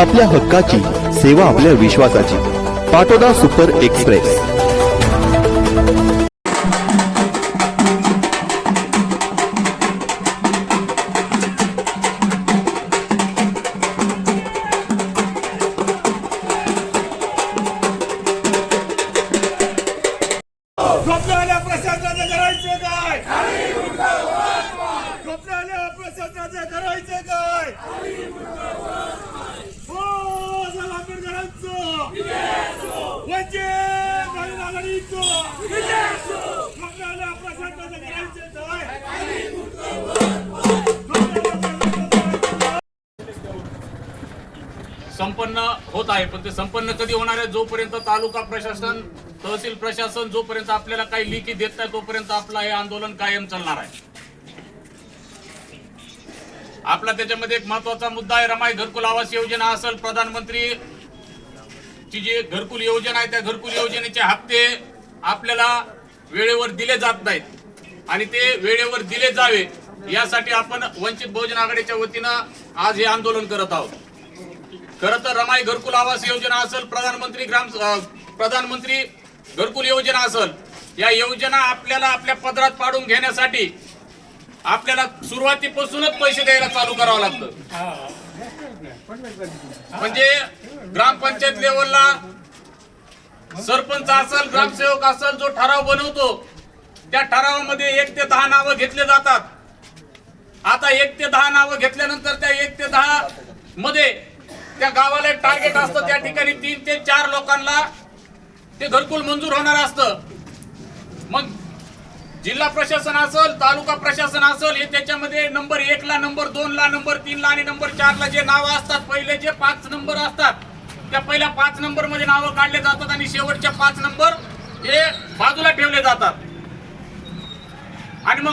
आपल्या हक्काची सेवा आपल्या विश्वासाची. Patoda super express. झोपलेल्या प्रशासनाचे करायचे काय झोपलेल्या प्रशासनाचे करायचे काय हो साहेब आंबेडकरांचं वंचित बहुजन आघाडीचं झोपलेल्या प्रशासनाचे करायचे काय संपन्न होत आहे पण ते संपन्न कधी होणार आहे? जोपर्यंत तालुका प्रशासन तहसील प्रशासन जोपर्यंत आपल्याला काही लिखी देत नाही तोपर्यंत आपलं हे आंदोलन कायम चालणार आहे. आपला त्याच्यामध्ये एक महत्त्वाचा मुद्दा आहे रमाई घरकुल आवास योजना असेल प्रधानमंत्री ची जी घरकुल योजना आहे त्या घरकुल योजनेचे हप्ते आपल्याला वेळेवर दिले जात नाहीत. आणि ते वेळेवर दिले जावे यासाठी आपण वंचित बहुजन आघाडीच्या वतीनं आज हे आंदोलन करत आहोत. खरं तर रमाई घरकुल आवास योजना असेल प्रधानमंत्री ग्राम प्रधानमंत्री घरकुल योजना असेल या योजना आपल्याला आपल्या पदरात पाडून घेण्यासाठी आपल्याला सुरुवातीपासूनच पैसे द्यायला चालू करावं लागतं. म्हणजे ग्रामपंचायत लेवलला सरपंच असेल ग्रामसेवक असेल जो ठराव बनवतो त्या ठरावामध्ये एक ते दहा नावं घेतले जातात. आता एक ते दहा नावं घेतल्यानंतर त्या एक ते दहा मध्ये त्या गावाला एक टार्गेट असतं. त्या ठिकाणी तीन ते चार लोकांना ते घरकुल मंजूर होणार असतं. मग जिल्हा प्रशासन असेल तालुका प्रशासन असेल हे त्याच्यामध्ये नंबर एक ला नंबर दोन ला नंबर तीन ला आणि नंबर चार ला जे नावं असतात पहिले जे पाच नंबर असतात त्या पहिल्या पाच नंबरमध्ये नावं काढले जातात आणि शेवटच्या पाच नंबर हे बाजूला ठेवले जातात.